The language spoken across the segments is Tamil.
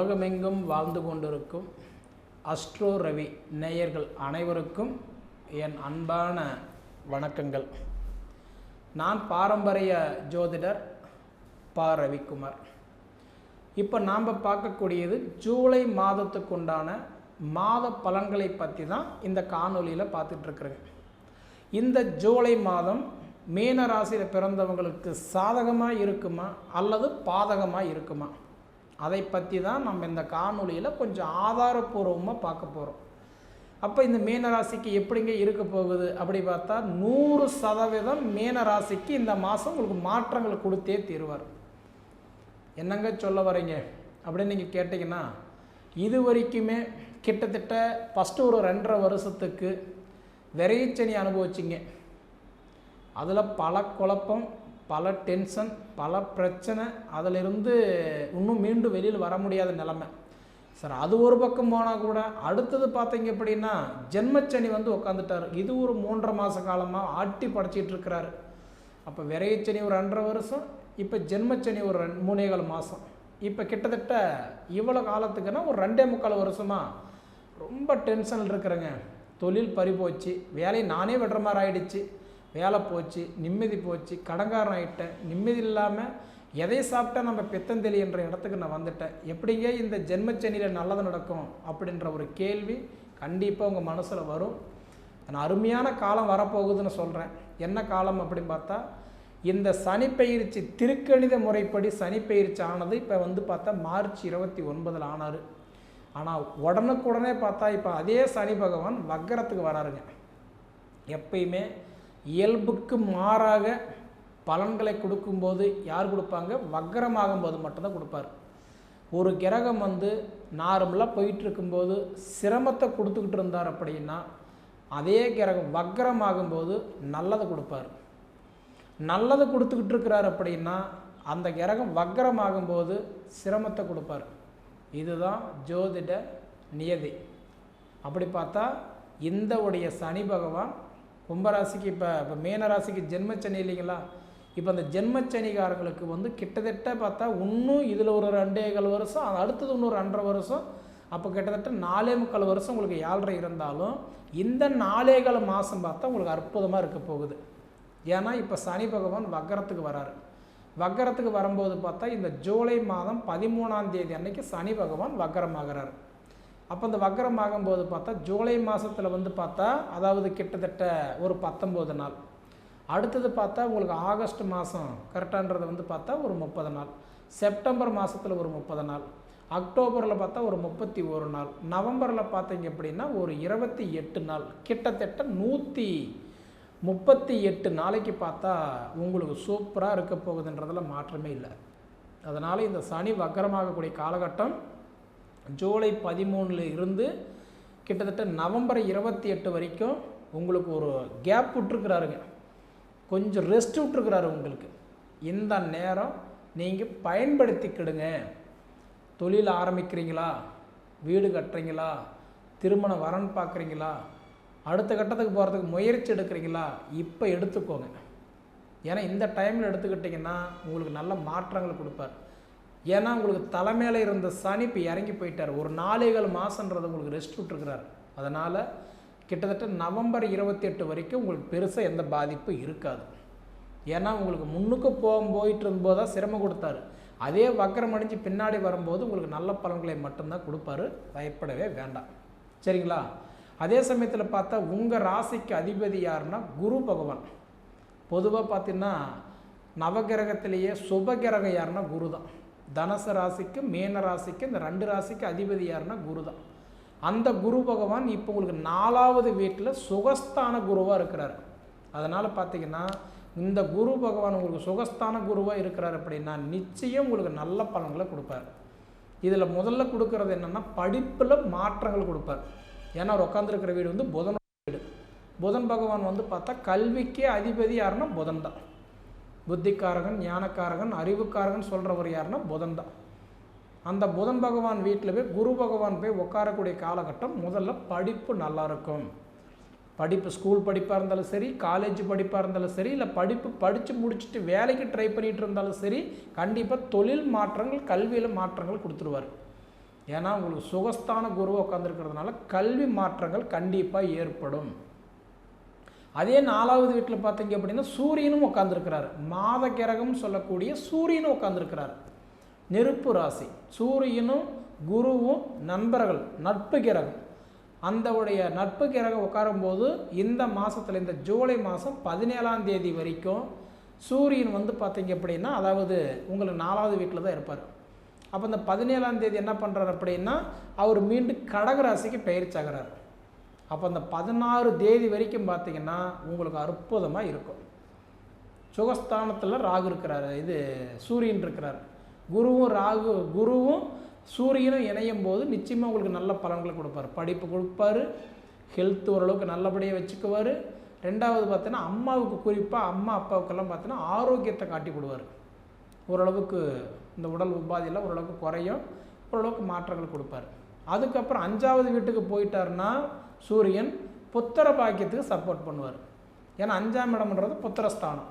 உலகமெங்கும் வாழ்ந்து கொண்டிருக்கும் அஸ்ட்ரோ ரவி நேயர்கள் அனைவருக்கும் என் அன்பான வணக்கங்கள். நான் பாரம்பரிய ஜோதிடர் பா. ரவிக்குமார். இப்போ நாம் பார்க்கக்கூடியது ஜூலை மாதத்துக்குண்டான மாத பலன்களை பற்றி தான் இந்த காணொலியில் பார்த்துட்ருக்குறேங்க இந்த ஜூலை மாதம் மீன ராசியில் பிறந்தவங்களுக்கு சாதகமாக இருக்குமா அல்லது பாதகமாக இருக்குமா? அதை பற்றி தான் நம்ம இந்த காணொலியில் கொஞ்சம் ஆதாரபூர்வமாக பார்க்க போகிறோம் அப்போ இந்த மீனராசிக்கு எப்படிங்க இருக்க போகுது அப்படி பார்த்தா நூறு சதவீதம் மீனராசிக்கு இந்த மாதம் உங்களுக்கு மாற்றங்கள் கொடுத்தே தீருவார். என்னங்க சொல்ல வரீங்க? அப்படின்னு நீங்கள் கேட்டிங்கன்னா இது வரைக்குமே கிட்டத்தட்ட ஃபஸ்ட்டு ஒரு ரெண்டரை வருஷத்துக்கு விரைச்சனி அனுபவிச்சிங்க. அதில் பல குழப்பம் பல டென்ஷன் பல பிரச்சனை அதிலிருந்து இன்னும் மீண்டும் வெளியில் வர முடியாத நிலமை. சார் அது ஒரு பக்கம் போனால் கூட அடுத்தது பார்த்தீங்க அப்படின்னா ஜென்மச்சனி வந்து உட்காந்துட்டார் இது ஒரு மூன்றரை மாத காலமாக ஆட்டி படைச்சிட்டு இருக்கிறாரு. அப்போ விரையச்சனி ஒரு ரெண்டரை வருஷம் இப்போ ஜென்மச்சனி ஒரு ரெண்டு மூணேகால் மாதம் இப்போ கிட்டத்தட்ட இவ்வளோ காலத்துக்குன்னா ஒரு ரெண்டே முக்கால் வருஷமாக ரொம்ப டென்ஷனில் இருக்கிறேங்க. தொழில் பறி போச்சு. வேலையை நானே விடுற மாதிரி ஆயிடுச்சு. வேலை போச்சு நிம்மதி போச்சு கடங்காரம் ஆகிட்டேன் நிம்மதி இல்லாமல் எதை சாப்பிட்டா நம்ம பித்தந்தெளி என்ற இடத்துக்கு நான் வந்துட்டேன். எப்படிங்க இந்த ஜென்மச்சனியில் நல்லது நடக்கும் அப்படின்ற ஒரு கேள்வி கண்டிப்பாக உங்கள் மனசில் வரும். நான் அருமையான காலம் வரப்போகுதுன்னு சொல்கிறேன் என்ன காலம் அப்படின்னு பார்த்தா இந்த சனிப்பயிற்சி திருக்கணித முறைப்படி சனிப்பயிற்சி ஆனது இப்போ வந்து பார்த்தா மார்ச் இருபத்தி ஒன்பதில் ஆனார். ஆனால் உடனுக்குடனே பார்த்தா இப்போ அதே சனி பகவான் வக்கரத்துக்கு வராருங்க. எப்பயுமே இயல்புக்கு மாறாக பலன்களை கொடுக்கும்போது யார் கொடுப்பாங்க? வக்கரமாகும் போது மட்டும்தான் கொடுப்பார். ஒரு கிரகம் வந்து நார்மலாக போயிட்டு இருக்கும்போது சிரமத்தை கொடுத்துக்கிட்டு இருந்தார் அப்படின்னா அதே கிரகம் வக்கரமாகும்போது நல்லதை கொடுப்பார். நல்லதை கொடுத்துக்கிட்டு இருக்கிறார் அப்படின்னா அந்த கிரகம் வக்கரமாகும்போது சிரமத்தை கொடுப்பார். இதுதான் ஜோதிட நியதி. அப்படி பார்த்தா இந்த உடைய சனி பகவான் கும்பராசிக்கு இப்போ இப்போ மீனராசிக்கு ஜென்மச்சனி இல்லைங்களா? இப்போ அந்த ஜென்மச்சனிகாரங்களுக்கு வந்து கிட்டத்தட்ட பார்த்தா இன்னும் இதில் ஒரு ரெண்டேகால் வருஷம் அடுத்தது இன்னும் ரெண்டரை வருஷம் அப்போ கிட்டத்தட்ட நாலே முக்கால் வருஷம் உங்களுக்கு ஏழரை இருந்தாலும் இந்த நாலேகால் மாதம் பார்த்தா உங்களுக்கு அற்புதமாக இருக்க போகுது. ஏன்னா இப்போ சனி பகவான் வக்கரத்துக்கு வராரு. வக்கரத்துக்கு வரும்போது பார்த்தா இந்த ஜூலை மாதம் பதிமூணாம் தேதி அன்னைக்கு சனி பகவான் வக்கரமாகிறார். அப்போ அந்த வக்கரம் ஆகும்போது பார்த்தா ஜூலை மாதத்தில் வந்து பார்த்தா அதாவது கிட்டத்தட்ட ஒரு பத்தொம்போது நாள். அடுத்தது பார்த்தா உங்களுக்கு ஆகஸ்ட் மாதம் கரெக்டான்றது வந்து பார்த்தா ஒரு முப்பது நாள். செப்டம்பர் மாதத்தில் ஒரு முப்பது நாள். அக்டோபரில் பார்த்தா ஒரு முப்பத்தி ஒரு நாள். நவம்பரில் பார்த்தீங்க அப்படின்னா ஒரு இருபத்தி எட்டு நாள். கிட்டத்தட்ட நூற்றி முப்பத்தி எட்டு நாளைக்கு பார்த்தா உங்களுக்கு சூப்பராக இருக்க போகுதுன்றதில் மாற்றமே இல்லை. அதனால் இந்த சனி வக்கரமாகக்கூடிய காலகட்டம் ஜூலை பதிமூணில் இருந்து கிட்டத்தட்ட நவம்பர் இருபத்தி எட்டு வரைக்கும் உங்களுக்கு ஒரு கேப் விட்டுருக்குறாருங்க. கொஞ்சம் ரெஸ்ட் விட்டுருக்குறாரு உங்களுக்கு. இந்த நேரம் நீங்கள் பயன்படுத்திக்கிடுங்க. தொழில் ஆரம்பிக்கிறீங்களா? வீடு கட்டுறீங்களா? திருமண வரன் பார்க்குறீங்களா? அடுத்த கட்டத்துக்கு போகிறதுக்கு முயற்சி எடுக்கிறீங்களா? இப்போ எடுத்துக்கோங்க. ஏன்னா இந்த டைமில் எடுத்துக்கிட்டிங்கன்னா உங்களுக்கு நல்ல மாற்றங்கள் கொடுப்பார். ஏன்னா உங்களுக்கு தலைமையில் இருந்த சனி இப்போ இறங்கி போயிட்டார். ஒரு நாலேகள் மாதன்றது உங்களுக்கு ரெஸ்ட் விட்டுருக்கிறார். அதனால் கிட்டத்தட்ட நவம்பர் இருபத்தி எட்டு வரைக்கும் உங்களுக்கு பெருசாக எந்த பாதிப்பும் இருக்காது. ஏன்னா உங்களுக்கு முன்னுக்கு போக போயிட்டு இருந்தபோது தான் சிரமம் கொடுத்தாரு. அதே வக்கரம் அடிஞ்சு பின்னாடி வரும்போது உங்களுக்கு நல்ல பலன்களை மட்டும்தான் கொடுப்பாரு. பயப்படவே வேண்டாம். சரிங்களா? அதே சமயத்தில் பார்த்தா உங்கள் ராசிக்கு அதிபதி யாருன்னா குரு பகவான். பொதுவாக பார்த்தீங்கன்னா நவகிரகத்திலேயே சுபகிரகம் யாருன்னா குரு தான். தனுசு ராசிக்கு மேன ராசிக்கு இந்த ரெண்டு ராசிக்கு அதிபதி யாருன்னா குரு தான். அந்த குரு பகவான் இப்போ உங்களுக்கு நாலாவது வீட்டில் சுகஸ்தான குருவாக இருக்கிறார். அதனால் பார்த்தீங்கன்னா இந்த குரு பகவான் உங்களுக்கு சுகஸ்தான குருவாக இருக்கிறார் அப்படின்னா நிச்சயம் உங்களுக்கு நல்ல பலன்களை கொடுப்பார். இதில் முதல்ல கொடுக்கறது என்னென்னா படிப்பில் மாற்றங்கள் கொடுப்பார். ஏன்னா அவர் உட்காந்துருக்கிற வீடு வந்து புதன் வீடு. புதன் பகவான் வந்து பார்த்தா கல்விக்கே அதிபதி யாருன்னா புதன் தான். புத்திக்காரகன் ஞானக்காரகன் அறிவுக்காரகன் சொல்கிறவர் யாருன்னா புதன் தான். அந்த புதன் பகவான் வீட்டில் போய் குரு பகவான் போய் உட்காரக்கூடிய காலகட்டம் முதல்ல படிப்பு நல்லா இருக்கும். படிப்பு ஸ்கூல் படிப்பாக இருந்தாலும் சரி காலேஜ் படிப்பாக இருந்தாலும் சரி இல்லை படிப்பு படித்து முடிச்சுட்டு வேலைக்கு ட்ரை பண்ணிகிட்டு இருந்தாலும் சரி கண்டிப்பாக தொழில் மாற்றங்கள் கல்வியில் மாற்றங்கள் கொடுத்துருவார். ஏன்னா உங்களுக்கு சுகஸ்தான குரு உட்காந்துருக்கிறதுனால கல்வி மாற்றங்கள் கண்டிப்பாக ஏற்படும். அதே நாலாவது வீட்டில் பார்த்தீங்க அப்படின்னா சூரியனும் உட்காந்துருக்கிறார் மாத கிரகம் சொல்லக்கூடிய சூரியனும் உட்காந்துருக்கிறார் நெருப்பு ராசி. சூரியனும் குருவும் நண்பர்கள் நட்பு கிரகம். அந்தவுடைய நட்பு கிரகம் உட்காரும்போது இந்த மாதத்தில் இந்த ஜூலை மாதம் பதினேழாம் தேதி வரைக்கும் சூரியன் வந்து பார்த்தீங்க அப்படின்னா அதாவது உங்களுக்கு நாலாவது வீட்டில் தான் இருப்பார். அப்போ இந்த பதினேழாம் தேதி என்ன பண்ணுறாரு அப்படின்னா அவர் மீண்டும் கடகராசிக்கு பயிற்சியாகிறார் அப்போ அந்த பதினாறு தேதி வரைக்கும் பார்த்தீங்கன்னா உங்களுக்கு அற்புதமாக இருக்கும். சுகஸ்தானத்தில் ராகு இருக்கிறார். இது சூரியன் இருக்கிறார். குருவும் ராகு குருவும் சூரியனும் இணையும் போது நிச்சயமாக உங்களுக்கு நல்ல பலன்களை கொடுப்பார். படிப்பு கொடுப்பாரு. ஹெல்த் ஓரளவுக்கு நல்லபடியாக வச்சுக்குவார். ரெண்டாவது பார்த்தீங்கன்னா அம்மாவுக்கு குறிப்பாக அம்மா அப்பாவுக்கெல்லாம் பார்த்தீங்கன்னா ஆரோக்கியத்தை காட்டி கொடுவார். ஓரளவுக்கு இந்த உடல் உபாதியெல்லாம் ஓரளவுக்கு குறையும். ஓரளவுக்கு மாற்றங்கள் கொடுப்பார். அதுக்கப்புறம் அஞ்சாவது வீட்டுக்கு போயிட்டாருன்னா சூரியன் புத்திர பாக்கியத்துக்கு சப்போர்ட் பண்ணுவார். ஏன்னா அஞ்சாம் இடம்ன்றது புத்திரஸ்தானம்.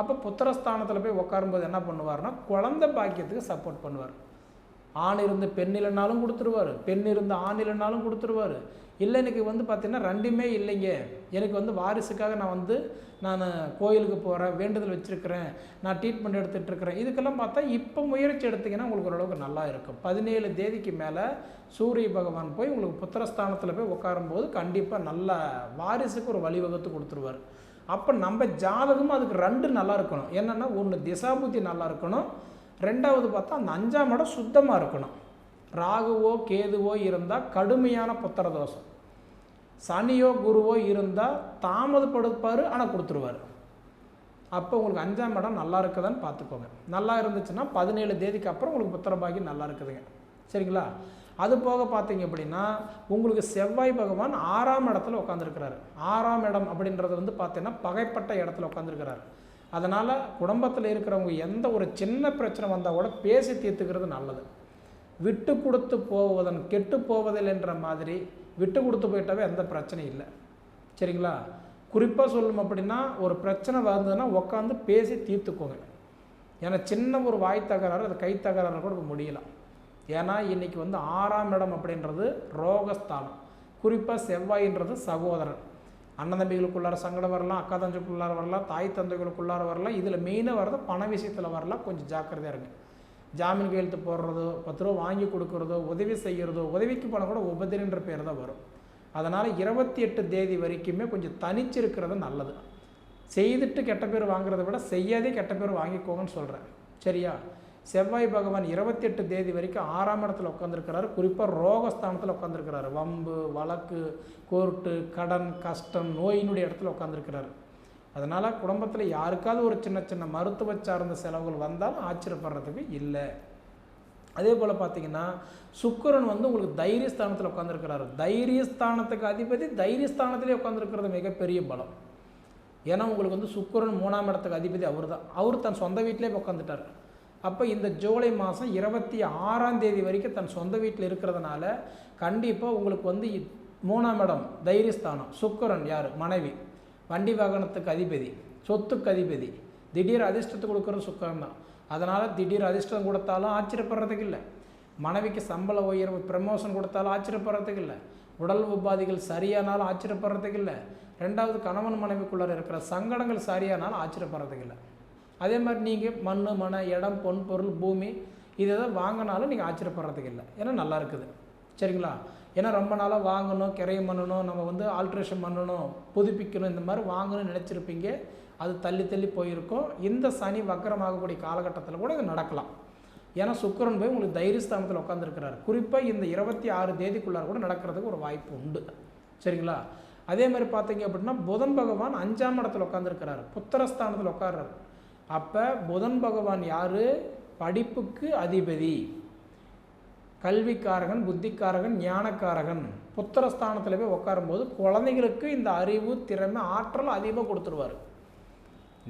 அப்போ புத்திரஸ்தானத்தில் போய் உட்காரும்போது என்ன பண்ணுவார்னா குழந்தை பாக்கியத்துக்கு சப்போர்ட் பண்ணுவார். ஆண் இருந்து பெண் இல்லைனாலும் கொடுத்துருவார். பெண் இருந்து ஆண் இல்லைனாலும் கொடுத்துருவார். இல்லை எனக்கு வந்து பார்த்திங்கன்னா ரெண்டுமே இல்லைங்க. எனக்கு வந்து வாரிசுக்காக நான் வந்து நான் கோயிலுக்கு போகிறேன் வேண்டுதல் வச்சுருக்கிறேன் நான் ட்ரீட்மெண்ட் எடுத்துகிட்டு இருக்கிறேன் இதுக்கெல்லாம் பார்த்தா இப்போ முயற்சி எடுத்திங்கன்னா உங்களுக்கு ஓரளவுக்கு நல்லா இருக்கும். பதினேழு தேதிக்கு மேலே சூரிய பகவான் போய் உங்களுக்கு புத்திரஸ்தானத்தில் போய் உட்காரும்போது கண்டிப்பாக நல்ல வாரிசுக்கு ஒரு வழிவகுத்து கொடுத்துருவார். அப்போ நம்ம ஜாதகமும் அதுக்கு ரெண்டு நல்லா இருக்கணும். என்னென்னா ஒன்று திசாபுத்தி நல்லா இருக்கணும். ரெண்டாவது பார்த்தா அந்த அஞ்சாம் இடம் சுத்தமாக இருக்கணும். ராகுவோ கேதுவோ இருந்தால் கடுமையான புத்திர தோஷம் சனியோ குருவோ இருந்தால் தாமதப்படுப்பார் ஆனால் கொடுத்துருவார். அப்போ உங்களுக்கு அஞ்சாம் இடம் நல்லா இருக்குதான்னு பார்த்துக்கோங்க. நல்லா இருந்துச்சுன்னா பதினேழு தேதிக்கு அப்புறம் உங்களுக்கு புத்திரபாகி நல்லா இருக்குதுங்க. சரிங்களா? அது போக பார்த்தீங்க அப்படின்னா உங்களுக்கு செவ்வாய் பகவான் ஆறாம் இடத்துல உட்காந்துருக்கிறாரு ஆறாம் இடம் அப்படின்றது வந்து பார்த்தீங்கன்னா பகைப்பட்ட இடத்துல உட்காந்துருக்கிறாரு அதனால் குடும்பத்தில் இருக்கிறவங்க எந்த ஒரு சின்ன பிரச்சனை வந்தால் கூட பேசி தீர்த்துக்கிறது நல்லது. விட்டு கொடுத்து போவதன் கெட்டு போவதில் என்ற மாதிரி விட்டு கொடுத்து போயிட்டாவே எந்த பிரச்சனையும் இல்லை. சரிங்களா? குறிப்பாக சொல்லணும் அப்படின்னா ஒரு பிரச்சனை வந்ததுன்னா உட்காந்து பேசி தீர்த்துக்கோங்க. ஏன்னா சின்ன ஒரு வாய் தகராறு அது கை தகராறு கூட முடியலாம் ஏன்னா இன்றைக்கி வந்து ஆறாம் இடம் அப்படின்றது ரோகஸ்தானம். குறிப்பாக செவ்வாயின்றது சகோதரன் அண்ணன் தம்பிகளுக்குள்ளார சங்கடம் வரலாம் அக்கா தஞ்சைக்குள்ளார வரலாம் தாய் தந்தைகளுக்குள்ளார வரலாம் இதில் மெயினாக வர்றது பண விஷயத்தில் வரலாம். கொஞ்சம் ஜாக்கிரதையாக இருங்க. ஜாமீன் கையெழுத்து போடுறதோ பத்து ரூபா வாங்கி கொடுக்குறதோ உதவி செய்கிறதோ உதவிக்கு போனால் கூட உபதிரின்ற பேர் தான் வரும். அதனால் இருபத்தி எட்டு தேதி வரைக்குமே கொஞ்சம் தனிச்சிருக்கிறது நல்லது. செய்துட்டு கெட்ட பேர் வாங்குறத விட செய்யாதே கெட்ட பேர் வாங்கிக்கோங்கன்னு சொல்கிறேன் சரியா? செவ்வாய் பகவான் இருபத்தெட்டு தேதி வரைக்கும் ஆறாம் இடத்துல உட்காந்துருக்கிறாரு குறிப்பாக ரோகஸ்தானத்தில் உட்காந்துருக்கிறாரு வம்பு வழக்கு கோர்ட்டு கடன் கஷ்டம் நோயினுடைய இடத்துல உட்காந்துருக்கிறாரு அதனால் குடும்பத்தில் யாருக்காவது ஒரு சின்ன சின்ன மருத்துவ சார்ந்த செலவுகள் வந்தாலும் ஆச்சரியப்படுறதுக்கு இல்லை. அதே போல் பார்த்தீங்கன்னா சுக்கரன் வந்து உங்களுக்கு தைரியஸ்தானத்தில் உட்காந்துருக்கிறாரு தைரியஸ்தானத்துக்கு அதிபதி தைரியஸ்தானத்திலே உட்காந்துருக்கிறது மிகப்பெரிய பலம். ஏன்னா உங்களுக்கு வந்து சுக்கரன் மூணாம் இடத்துக்கு அதிபதி அவர் தான் அவர் தன் சொந்த வீட்டிலே உட்காந்துட்டார் அப்போ இந்த ஜூலை மாதம் இருபத்தி ஆறாம் தேதி வரைக்கும் தன் சொந்த வீட்டில் இருக்கிறதுனால கண்டிப்பாக உங்களுக்கு வந்து மூணாம் இடம் தைரியஸ்தானம். சுக்கரன் யார்? மனைவி. வண்டி வாகனத்துக்கு அதிபதி சொத்துக்கு அதிபதி. திடீர் அதிர்ஷ்டத்தை கொடுக்குறது சுக்கரன் தான் அதனால் திடீர் அதிர்ஷ்டம் கொடுத்தாலும் ஆச்சரியப்படுறதுக்கு இல்லை. மனைவிக்கு சம்பள உயர்வு ப்ரமோஷன் கொடுத்தாலும் ஆச்சரியப்படுறதுக்கு இல்லை. உடல் உபாதிகள் சரியானாலும் ஆச்சரியப்படுறதுக்கு இல்லை. ரெண்டாவது கணவன் மனைவிக்குள்ளே இருக்கிற சங்கடங்கள் சரியானாலும் ஆச்சரியப்படுறதுக்கு இல்லை. அதே மாதிரி நீங்கள் மண் மன இடம் பொன் பொருள் பூமி இதை தான் வாங்கினாலும் நீங்கள் ஆச்சரியப்படுறதுக்கு இல்லை. ஏன்னா நல்லா இருக்குது. சரிங்களா? ஏன்னா ரொம்ப நாளாக வாங்கணும் கிரையம் பண்ணணும் நம்ம வந்து ஆல்ட்ரேஷன் பண்ணணும் புதுப்பிக்கணும் இந்த மாதிரி வாங்கணும்னு நினச்சிருப்பீங்க. அது தள்ளி தள்ளி போயிருக்கும். இந்த சனி வக்கரமாகக்கூடிய காலகட்டத்தில் கூட இது நடக்கலாம். ஏன்னா சுக்கரன் போய் உங்களுக்கு தைரியஸ்தானத்தில் உட்காந்துருக்கிறார் குறிப்பாக இந்த இருபத்தி ஆறு தேதிக்குள்ளார கூட நடக்கிறதுக்கு ஒரு வாய்ப்பு உண்டு. சரிங்களா? அதே மாதிரி பார்த்தீங்க அப்படின்னா புதன் பகவான் அஞ்சாம் இடத்துல உட்காந்துருக்கிறார் புத்திரஸ்தானத்தில் உட்கார்றாரு அப்போ புதன் பகவான் யார்? படிப்புக்கு அதிபதி. கல்விக்காரகன் புத்திக்காரகன் ஞானக்காரகன். புத்திரஸ்தானத்தில் போய் உட்காரும்போது குழந்தைகளுக்கு இந்த அறிவு திறமை ஆற்றல் அதிகமாக கொடுத்துருவார்.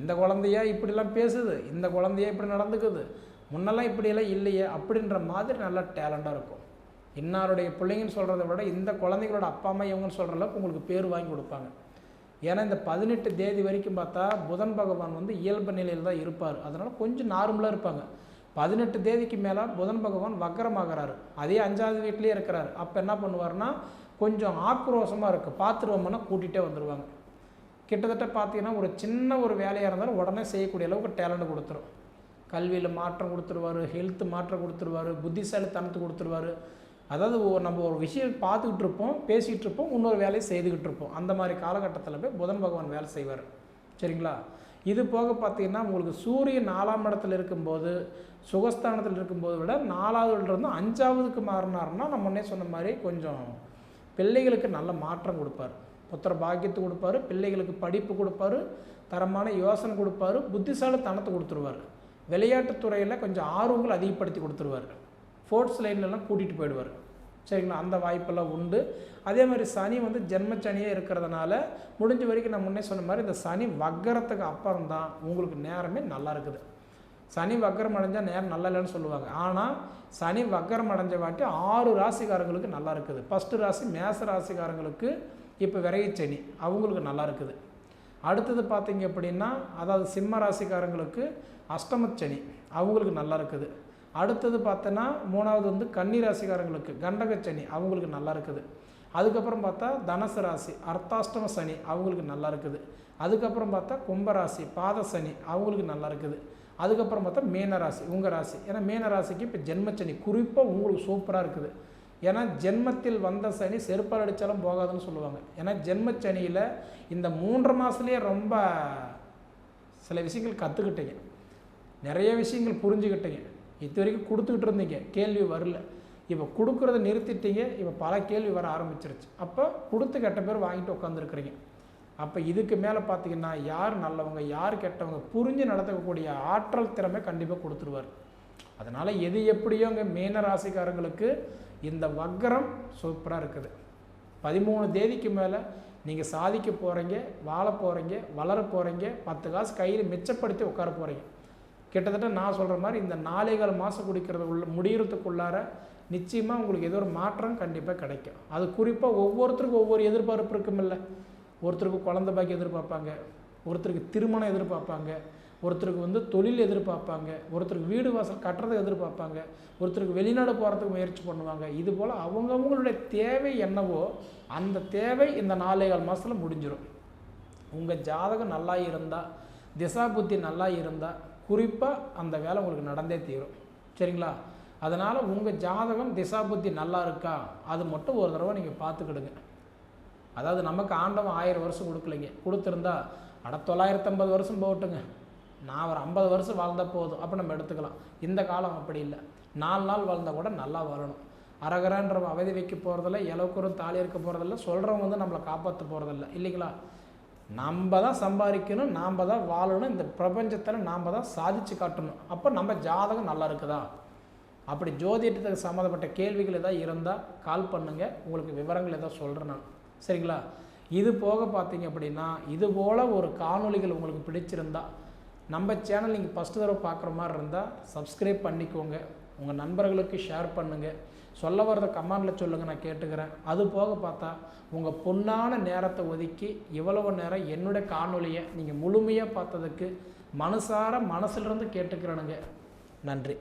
இந்த குழந்தையா இப்படிலாம் பேசுது இந்த குழந்தையா இப்படி நடந்துக்குது முன்னெல்லாம் இப்படியெல்லாம் இல்லையே அப்படின்ற மாதிரி நல்ல டேலண்டாக இருக்கும். இன்னாருடைய பிள்ளைங்கன்னு சொல்கிறத விட இந்த குழந்தைகளோட அப்பா அம்மா இவங்கன்னு சொல்கிற அளவுக்கு உங்களுக்கு பேர் வாங்கி கொடுப்பாங்க. ஏன்னா இந்த பதினெட்டு தேதி வரைக்கும் பார்த்தா புதன் பகவான் வந்து இயல்பு நிலையில் தான் இருப்பார். அதனால் கொஞ்சம் நார்மலாக இருப்பாங்க. பதினெட்டு தேதிக்கு மேலே புதன் பகவான் வக்கரமாகிறாரு. அதே அஞ்சாவது வீட்லேயே இருக்கிறாரு. அப்போ என்ன பண்ணுவார்னா கொஞ்சம் ஆக்ரோஷமாக இருக்குது பார்த்துருவோம்னா கூட்டிகிட்டே வந்துடுவாங்க கிட்டத்தட்ட பார்த்தீங்கன்னா ஒரு சின்ன ஒரு வேலையாக இருந்தாலும் உடனே செய்யக்கூடிய அளவுக்கு டேலண்ட் கொடுத்துரும். கல்வியில் மாற்றம் கொடுத்துருவாரு ஹெல்த் மாற்றம் கொடுத்துருவாரு புத்திசாலித்தனத்து கொடுத்துருவாரு. அதாவது நம்ம ஒரு விஷயம் பார்த்துக்கிட்டு இருப்போம் பேசிகிட்டு இருப்போம் இன்னொரு வேலையை செய்துக்கிட்டு இருப்போம். அந்த மாதிரி காலகட்டத்தில் போய் புதன் பகவான் வேலை செய்வார். சரிங்களா? இது போக பார்த்தீங்கன்னா உங்களுக்கு சூரியன் நாலாம் இடத்துல இருக்கும்போது சுகஸ்தானத்தில் இருக்கும்போது விட நாலாவதுலேருந்து அஞ்சாவதுக்கு மாறினாருன்னா நம்ம முன்னே சொன்ன மாதிரி கொஞ்சம் பிள்ளைகளுக்கு நல்ல மாற்றம் கொடுப்பார். புத்திர பாக்கியத்தை கொடுப்பாரு பிள்ளைகளுக்கு படிப்பு கொடுப்பாரு தரமான யோசனை கொடுப்பாரு புத்திசாலித்தனத்தை கொடுத்துருவார். விளையாட்டுத்துறையில் கொஞ்சம் ஆர்வங்கள் அதிகப்படுத்தி கொடுத்துருவார். ஸ்போர்ட்ஸ் லைன்லலாம் கூட்டிகிட்டு போயிடுவார். சரிங்களா? அந்த வாய்ப்பெல்லாம் உண்டு. அதே மாதிரி சனி வந்து ஜென்மச்சனியே இருக்கிறதுனால முடிஞ்ச வரைக்கும் நான் முன்னே சொன்ன மாதிரி இந்த சனி வக்கரத்துக்கு அப்புறம் தான் உங்களுக்கு நேரமே நல்லா இருக்குது. சனி வக்கரம் அடைஞ்சால் நேரம் நல்லா இல்லைன்னு சொல்லுவாங்க. ஆனால் சனி வக்கரம் அடைஞ்ச வாட்டி ஆறு ராசிக்காரங்களுக்கு நல்லா இருக்குது. ஃபஸ்ட்டு ராசி மேச ராசிக்காரங்களுக்கு இப்போ விரைச்சனி அவங்களுக்கு நல்லா இருக்குது. அடுத்தது பார்த்தீங்க அப்படின்னா அதாவது சிம்ம ராசிக்காரங்களுக்கு அஷ்டமச்சனி அவங்களுக்கு நல்லா இருக்குது. அடுத்தது பார்த்தோன்னா மூணாவது வந்து கன்னி ராசிக்காரங்களுக்கு கண்டகச்சனி அவங்களுக்கு நல்லா இருக்குது. அதுக்கப்புறம் பார்த்தா தனுசு ராசி அர்த்தாஷ்டம சனி. அவங்களுக்கு நல்லா இருக்குது. அதுக்கப்புறம் பார்த்தா கும்பராசி பாத சனி. அவங்களுக்கு நல்லா இருக்குது. அதுக்கப்புறம் பார்த்தா மீன ராசி உங்கள் ராசி. ஏன்னா மீன ராசிக்கு இப்போ ஜென்மச்சனி குறிப்பாக உங்களுக்கு சூப்பராக இருக்குது. ஏன்னா ஜென்மத்தில் வந்த சனி செருப்பால் அடித்தாலும் போகாதுன்னு சொல்லுவாங்க. ஏன்னா ஜென்மச்சனியில் இந்த மூன்று மாதத்துலேயே ரொம்ப சில விஷயங்கள் கற்றுக்கிட்டீங்க நிறைய விஷயங்கள் புரிஞ்சுக்கிட்டீங்க. இது வரைக்கும் கொடுத்துக்கிட்டு இருந்தீங்க. கேள்வி வரல. இப்போ கொடுக்குறத நிறுத்திட்டீங்க. இப்போ பல கேள்வி வர ஆரம்பிச்சிருச்சு. அப்போ கொடுத்து கெட்ட பேர் வாங்கிட்டு உட்காந்துருக்குறீங்க அப்போ இதுக்கு மேலே பார்த்தீங்கன்னா யார் நல்லவங்க யார் கெட்டவங்க புரிஞ்சு நடத்தக்கூடிய ஆற்றல் திறமை கண்டிப்பாக கொடுத்துருவார். அதனால் எது எப்படியோங்க மீன ராசிக்காரங்களுக்கு இந்த வக்கரம் சூப்பராக இருக்குது. பதிமூணு தேதிக்கு மேலே நீங்கள் சாதிக்க போகிறீங்க வாழ போகிறீங்க வளர போகிறீங்க பத்து காசு கையில் மிச்சப்படுத்தி உட்கார போகிறீங்க கிட்டத்தட்ட நான் சொல்கிற மாதிரி இந்த நாலேகால் மாதம் குடிக்கிறது உள்ள முடிகிறதுக்குள்ளார நிச்சயமாக உங்களுக்கு ஏதோ ஒரு மாற்றம் கண்டிப்பாக கிடைக்கும். அது குறிப்பாக ஒவ்வொருத்தருக்கும் ஒவ்வொரு எதிர்பார்ப்பு இருக்குமில்ல. ஒருத்தருக்கு குழந்த பாக்கியம் எதிர்பார்ப்பாங்க ஒருத்தருக்கு திருமணம் எதிர்பார்ப்பாங்க ஒருத்தருக்கு வந்து தொழில் எதிர்பார்ப்பாங்க ஒருத்தருக்கு வீடு வாசல் கட்டுறதுக்கு எதிர்பார்ப்பாங்க ஒருத்தருக்கு வெளிநாடு போகிறதுக்கு முயற்சி பண்ணுவாங்க. இது போல் அவங்கவுங்களுடைய தேவை என்னவோ அந்த தேவை இந்த நாலேகால் மாதத்தில் முடிஞ்சிடும் உங்கள் ஜாதகம் நல்லா இருந்தால் திசா புத்தி நல்லா இருந்தால் குறிப்பாக அந்த வேலை உங்களுக்கு நடந்தே தீரும். சரிங்களா? அதனால் உங்கள் ஜாதகம் திசா புத்தி நல்லா இருக்கா? அது மட்டும் ஒரு தடவை நீங்கள் பார்த்துக்கிடுங்க. அதாவது நமக்கு ஆண்டவன் ஆயிரம் வருஷம் கொடுக்கலைங்க. கொடுத்துருந்தா அட தொள்ளாயிரத்தம்பது வருஷம் போகட்டுங்க. நான் ஒரு ஐம்பது வருஷம் வாழ்ந்தால் போதும். அப்போ நம்ம எடுத்துக்கலாம். இந்த காலம் அப்படி இல்லை. நாலு நாள் வாழ்ந்தால் கூட நல்லா வாழணும். அரகரன்ற அவதி வைக்க போகிறதில்ல இலவுக்குறும் தாலி இருக்க போகிறதில்ல சொல்கிறவங்க வந்து நம்மளை காப்பாற்ற போகிறதில்ல இல்லைங்களா? நம்ம தான் சம்பாதிக்கணும் நாம் தான் வாழணும் இந்த பிரபஞ்சத்தில் நாம் தான் சாதிச்சு காட்டணும். அப்போ நம்ம ஜாதகம் நல்லா இருக்குதா? அப்படி ஜோதிடத்துக்கு சம்மந்தப்பட்ட கேள்விகள் ஏதாவது இருந்தால் கால் பண்ணுங்கள் உங்களுக்கு விவரங்கள் எதாவது சொல்கிறேன் நான். சரிங்களா? இது போக பார்த்தீங்க அப்படின்னா இது போல் ஒரு காணொலிகள் உங்களுக்கு பிடிச்சிருந்தா நம்ம சேனல் நீங்கள் ஃபஸ்ட்டு தடவை பார்க்குற மாதிரி இருந்தால் சப்ஸ்கிரைப் பண்ணிக்கோங்க. உங்கள் நண்பர்களுக்கு ஷேர் பண்ணுங்கள் சொல்ல வரத கமெண்டில் சொல்லுங்கள் நான் கேட்டுக்கிறேன். அது போக பார்த்தா உங்கள் பொன்னான நேரத்தை ஒதுக்கி இவ்வளவு நேரம் என்னுடைய காணொலியை நீங்கள் முழுமையாக பார்த்ததுக்கு மனசார மனசுலேருந்து கேட்டுக்கிறேனுங்க. நன்றி.